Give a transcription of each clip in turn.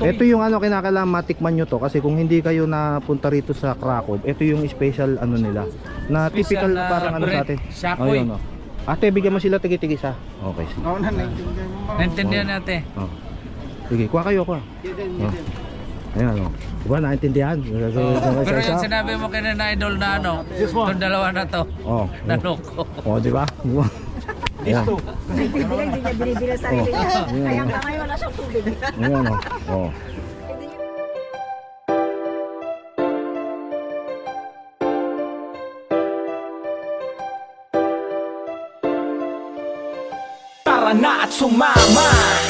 Ito yung ano kinakailangan matikman nyo to kasi kung hindi kayo napunta rito sa Krakow, ito yung special ano nila. Na typical na parang ano sa atin. Shakoy. Ayun, oh. Ate, bigyan mo sila tigit-tigis ha. Okay, sige. Oo na, naintindihan mo? Naintindihan natin. Oh. Sige, kuha kayo, kuha. Oh. Ayan, oh. Diba, naintindihan? Pero yung sinabi mo kina na idol na ano, itong dalawa na to, Oh, oh. naloko. Oh, di ba? Ayan. Binibilang, hindi niya binibilang sarili niya. Kaya hanggang ngayon wala siyang tubig. Ayan, oh. Oh. Tara na at sumama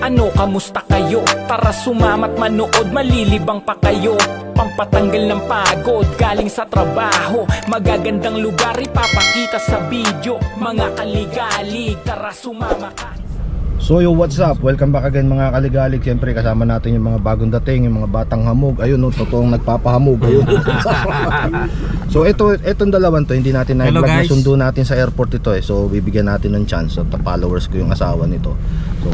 ano, kamusta kayo? Tara sumamat manood, malilibang pa kayo. Pampatanggal ng pagod, galing sa trabaho. Magagandang lugar, ipapakita sa video. Mga kaligalig, tara sumama ka. So yo, what's up? Welcome back again mga kaligalig Siyempre kasama natin yung mga bagong dating Yung mga batang hamog. Ayun no, totoong nagpapahamog. Ayun. so ito, itong dalawan to Hindi natin na-vlog na guys. sundo natin sa airport ito eh. So bibigyan natin ng chance. So followers ko yung asawa nito. So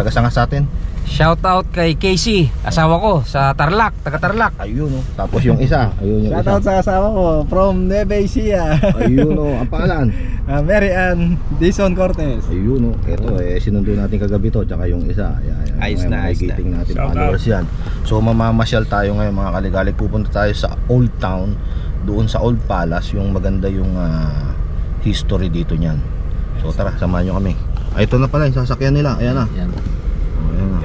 taga sanga sa atin? Shout out kay Casey, asawa ko sa Tarlac, taga Tarlac. Ayun no Tapos yung isa. Ayun yung Shoutout isa. sa asawa ko from Nueva Ecija. Ayun no Ang pangalan? Ah, Mary Ann Dison Cortez. Ayun no Ito eh sinundo natin kagabi to Tsaka yung isa. Ayan, Ayos mga na, ayos makikita natin followers yan. So mamamasyal tayo ngayon mga kaligalig. Pupunta tayo sa Old Town Doon sa Old Palace Yung maganda yung ah, history dito niyan. So tara samahan nyo kami Ay, ito na pala yung sasakyan nila. Ayan na. Yan. Oh, Ayan na.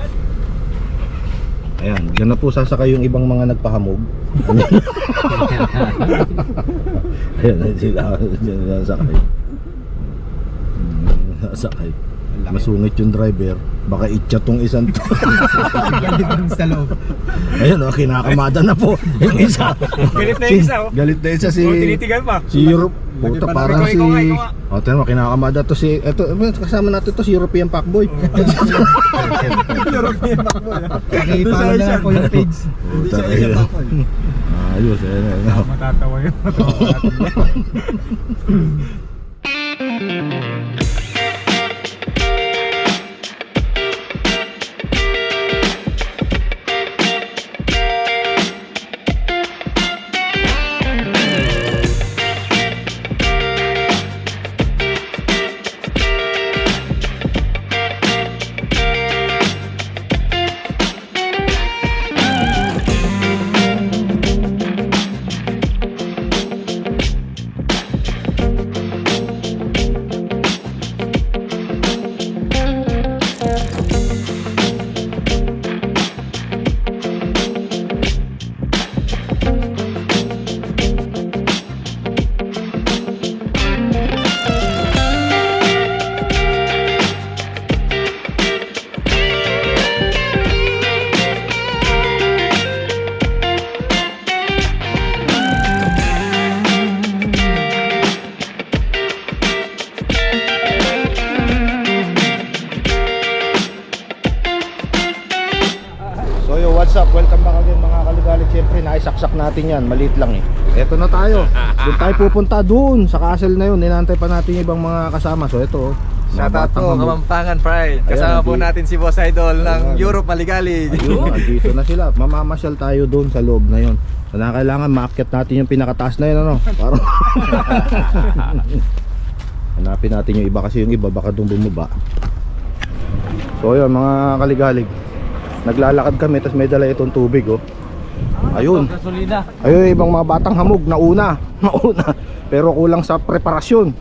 Ayan, dyan na po sasakay yung ibang mga nagpahamog. Ayan na sila Dyan na sasakay. Sasakay. Masungit yung driver. Baka itcha tong isang to. Sa loob. Ayun oh, kinakamada na po Yung isa. Galit na yung isa, oh. Galit na isa si tinitigan pa. Si Europe Puta parang si Oh, tingnan mo kinakamada to si eto kasama natin to si European Packboy Nakikipalo na lang po yung page. Puta ayun. Ayos ayun ayun. Matatawa yun. natin yan. Maliit lang eh. Eto na tayo. Doon tayo pupunta doon sa castle na yun. Ninantay pa natin yung ibang mga kasama. So ito oh. mga Shoutout po. Kamampangan Pride. Kasama Ayan, po natin si Boss Idol ng Ayan. Europe Maligalig. Ayun, andito na sila. Mamamasyal tayo doon sa loob na yun. So na kailangan maakyat natin yung pinakataas na yun ano. Para Hanapin natin yung iba kasi yung iba baka doon bumaba. So yun mga kaligalig. Naglalakad kami tapos may dala itong tubig oh. Ayun. Gasolina. Ayun yung ibang mga batang hamog nauna. Nauna. Pero kulang sa preparasyon.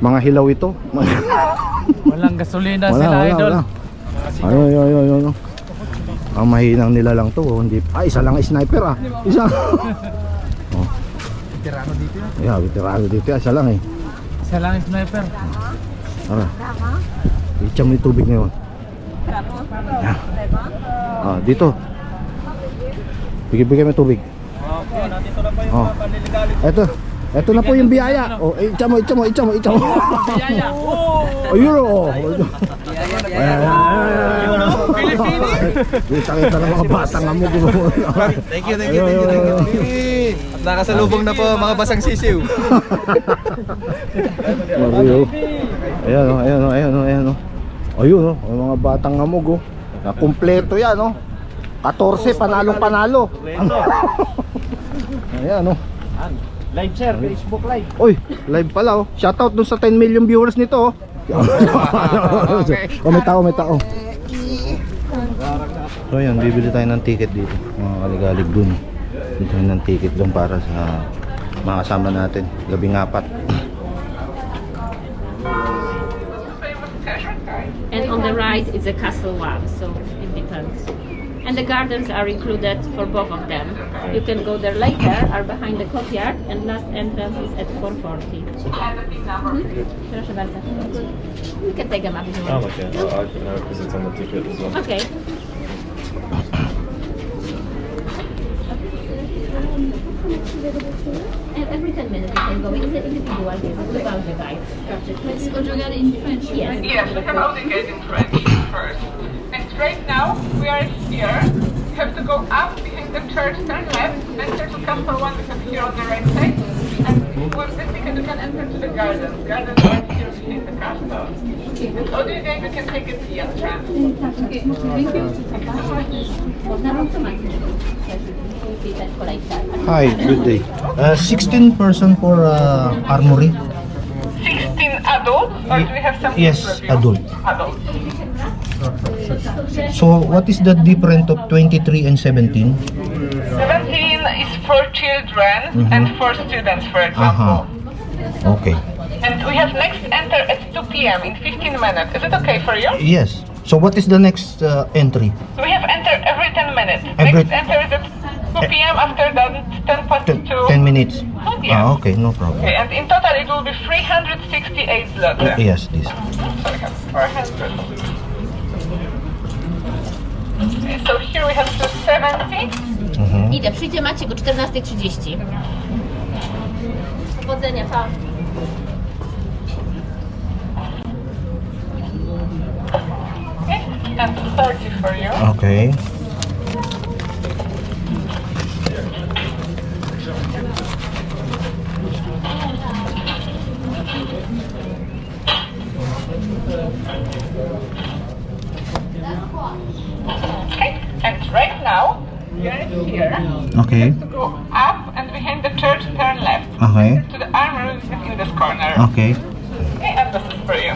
Mga hilaw ito. Walang gasolina wala, sila wala, idol. wala. Ayun, ayun, ayun, ayun. Ang mahinang nila lang to, oh. hindi. Ah, isa lang ang sniper ah. Isa. oh. Tirano dito. Yeah, veterano dito, ah. isa lang eh. Isa lang sniper. Tara. Itcha mo yung tubig ngayon. Ah. Ah, dito. Bigyan bigyan mo yung tubig. Okay, nandito na pa Oh. panliligalig. Eto. Ito na po yung biyaya. Oh, eh, itcha mo, itcha mo, itcha mo, itcha mo. Ayun oh. Kita-kita ng mga batang amo Thank you, thank you, thank you, thank you. At nakasalubong na po mga basang sisiw. Mario. Ayan oh, ayan oh, ayan oh, ayan oh. Ayun oh, yung mga batang amog oh. Na kumpleto yan oh. 14 panalong panalo. ayan oh. Live sir, Facebook live. Uy, live pala oh. Shoutout dun sa 10 million viewers nito oh. oh, may tao, may tao. So ayan, bibili tayo ng ticket dito. Mga kaligalig dun. Bibili tayo ng ticket dun para sa mga kasama natin. Gabing apat. and on the right is a castle one, so it depends. And the gardens are included for both of them. You can go there later, are behind the courtyard, and last entrance is at 440. Mhm. Proszę bardzo. You can take a map if you want. okay. Well, I can know because it's on the ticket as well. Okay. And every 10 minutes you can go. It's an individual visit without the guide. Let's go together in French. Yes. Yes, we have Audicate in French first. And right now, we are here. You have to go up behind the church, turn left, enter to Castle 1, we have here on the right side. And with this ticket, you can enter to the garden. Garden right here behind the castle. With Audicate, you can take a tea entrance. Można automatycznie. Widać kolejkę. Hi, good day. Uh, 16 person for uh, armory. 16 adults, or do we have some Yes, kids with you? adult. So what is the difference of 23 and 17? 17 is for children and for students, for example. Aha. Okay. And we have next enter at 2 p.m. in 15 minutes. Is it okay for you? Yes. So what is the next uh, entry? We have enter every 10 minutes. Every- Next enter is at 2 p.m. After that, 10 past 2. 10, 10 minutes. Yes. Ah, okay, no problem. Okay, and in total it will be 368 zloty. Yes, this. So we have 400. So here we have 270. Mhm. Idę, przyjdzie Maciek o 14.30. Powodzenia, pa. Okay, and 30 for you. Okay. And right now, you're here. Okay. To go up and behind the church, turn left. Okay. To the armory in this corner. Okay. Okay, and this is for you.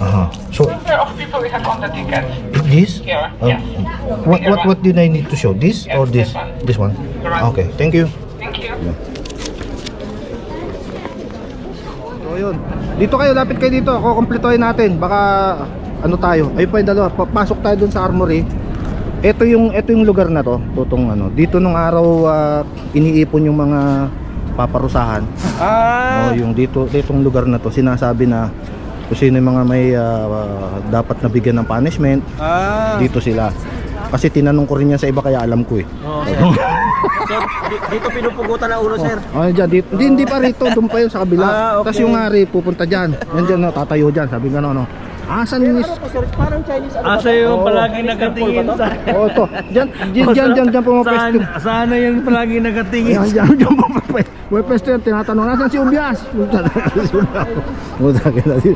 Aha. So Number of people we have on the ticket. this? Here, Uh, yes. What what what did I need to show? This Yes, or this? this one. This one. Okay. Thank you. Thank you. So yun. Dito kayo, lapit kayo dito. Ako kumpletuhin natin. Baka ano tayo. Ayun pa yung dalawa. Papasok tayo dun sa armory. Ito yung ito yung lugar na to, tutong ano. Dito nung araw ah, iniipon yung mga paparusahan. Ah! Oh, yung dito ditong lugar na to sinasabi na kung sino yung mga may ah, dapat nabigyan ng punishment, Ah! dito sila. Kasi tinanong ko rin yan sa iba kaya alam ko eh. So, di- dito pinupugutan na ulo sir. Oh, dyan, dito. Hindi, hindi pa rito, doon pa yun sa kabila. Ah, okay. Tapos yung ari pupunta dyan. Yan dyan, no, tatayo dyan. Sabi nga no, no. Asan yung... Ano parang Chinese ano ah, Asa yung palagi nakatingin sa... Oo, to. Diyan, diyan, oh, diyan, diyan, diyan pumapwesto. Sana yung palagi nakatingin. Diyan, diyan, diyan pumapwesto. May pwesto yan, tinatanong, nasan si Ubias? Puta na si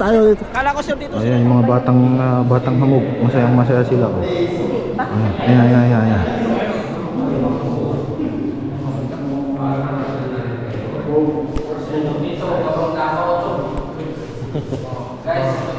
tayo dito. Kala ko sir dito. Ayan, yung mga batang, ah, batang hamog. Masayang masaya sila. Oh. Ayan, ayan, ayan. Guys,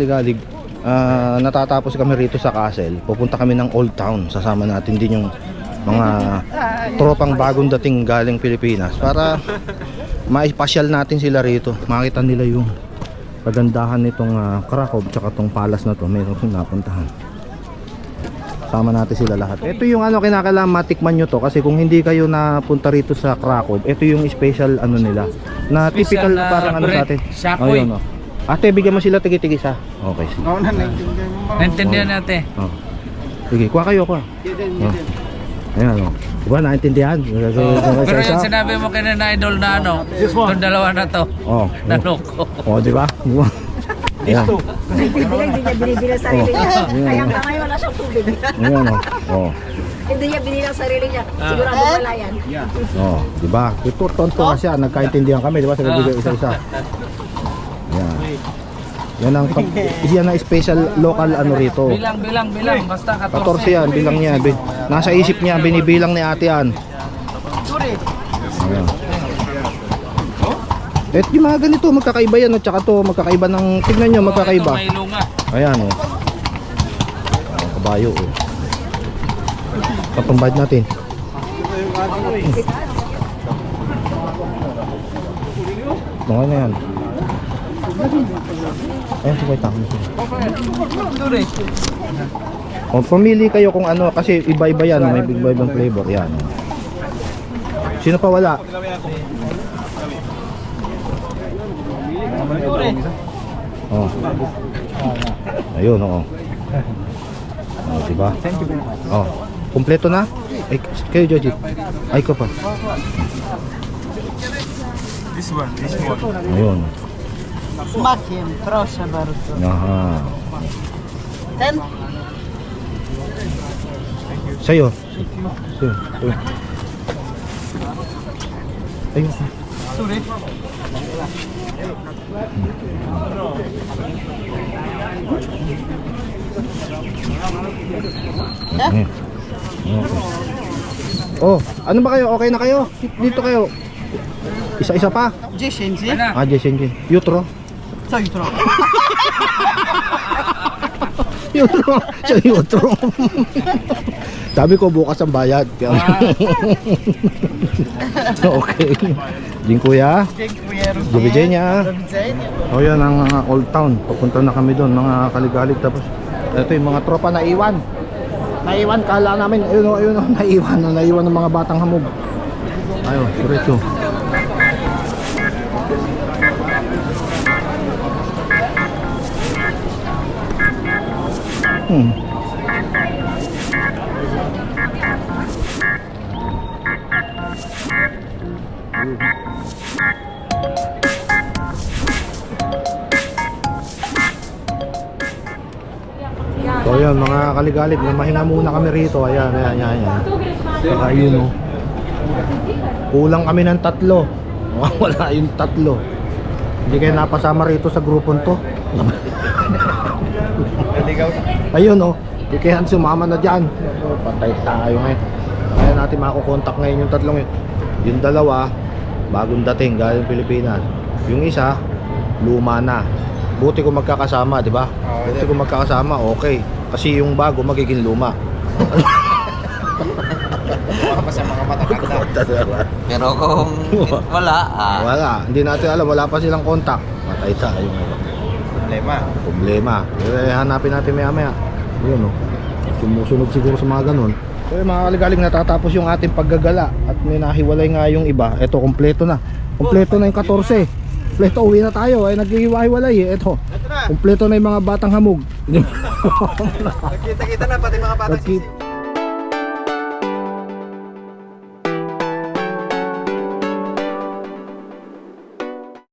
kaligalig, ah, natatapos kami rito sa castle. Pupunta kami ng Old Town. Sasama natin din yung mga tropang bagong dating galing Pilipinas para maipasyal natin sila rito. Makita nila yung kagandahan nitong ah, Krakow tsaka tong palace na to. Meron kong napuntahan. Sama natin sila lahat. Ito yung ano kinakailangan matikman nyo to kasi kung hindi kayo napunta rito sa Krakow, ito yung special ano nila. Na typical Special na parang ano sa bread, atin. shakoy. Ayun, oh. Ate, bigyan mo sila tigi-tigis ha. Okay, sige. Naintindihan natin. Oh. Sige, kuha kayo, kuha. Oh. Ayan, oh. Diba, naintindihan? Pero yung sinabi mo kina na idol na ano, itong dalawa na to, Oh, oh. naloko. Oh, di ba? Ayan. Hindi hindi niya binibilang sarili niya. Oh. Kaya hanggang ngayon wala siyang tubig. Ayan, oh. Oh. Hindi niya binilang sarili niya. Sigurado wala yan. Oh, di ba? Ito tonto nga siya, nagkaintindihan kami, di ba? Sa bibigay isa-isa. Yan. Ang yan ang special local ano rito. Bilang, bilang, bilang. Basta 14 yan, bilang niya. Bin, nasa isip niya, binibilang ni ate yan. Ayan. Eh, yung mga ganito, magkakaiba yan. At saka to, magkakaiba ng, tignan nyo, magkakaiba. Ito, may lunga. Ayan, oh. Oh, kabayo, oh. Kapambad natin. Mga na yan. Ayan, si Kuya Tamo. O, pumili kayo kung ano, kasi iba-iba yan, may iba-ibang flavor. Yan. Sino pa wala? Oh. Ayun, oo. Oh, diba? Oh. Kompleto na? Ay, kayo, Joji. Ay, ko pa. This one, this one. Ayun. Smakiem, proszę bardzo. Aha. Ten? Sa'yo. Sa'yo. Sa'yo. Ayun. Eh? Okay. Oh, ano ba kayo? Okay na kayo? Dito kayo. Isa-isa pa? 10. Ah, Jason J. Yutro. Co jutro? Yutro. Siya yutro. Sabi ko bukas ang bayad. Okay. Din kuya. Widzenia. O yan ang uh, Old Town. Papunta na kami doon, mga kaligalig. Tapos, ito yung mga tropa na iwan. Naiwan, kala namin, ayun o, ayun o, naiwan, naiwan ng mga batang hamog. Ayun, diretso. Hmm. So ayan mga kaligalig, namahinga muna kami rito. Ayan, ayan, ayan, ayan. Saka yun o. Kulang kami ng tatlo. Wala yung tatlo. Hindi kayo napasama rito sa grupon to. Ayun o. Hindi kayo sumama na dyan. Patay tayo ngayon. Kaya natin makukontak ngayon yung tatlong yun. Yung dalawa, bagong dating galing Pilipinas. Yung isa, luma na. Buti kung magkakasama, di ba? Buti kung magkakasama, okay. Kasi yung bago magiging luma. Baka pa sa mga matatanda. Pero kung wala, ah, Wala, hindi natin alam, wala pa silang kontak. Patay tayo ngayon. Problema. Problema. Eh, hanapin natin maya maya. Yun o. Sumusunod siguro sa mga ganun. So yung mga kaligaling natatapos yung ating paggagala at may nahiwalay nga yung iba. Ito, kompleto na. Kompleto na yung 14. Kompleto, uwi na tayo. Ay, naghihiwa-hiwalay eh. Ito. Kompleto na yung mga batang hamog. Nagkita-kita na pati mga bata. Nagkit-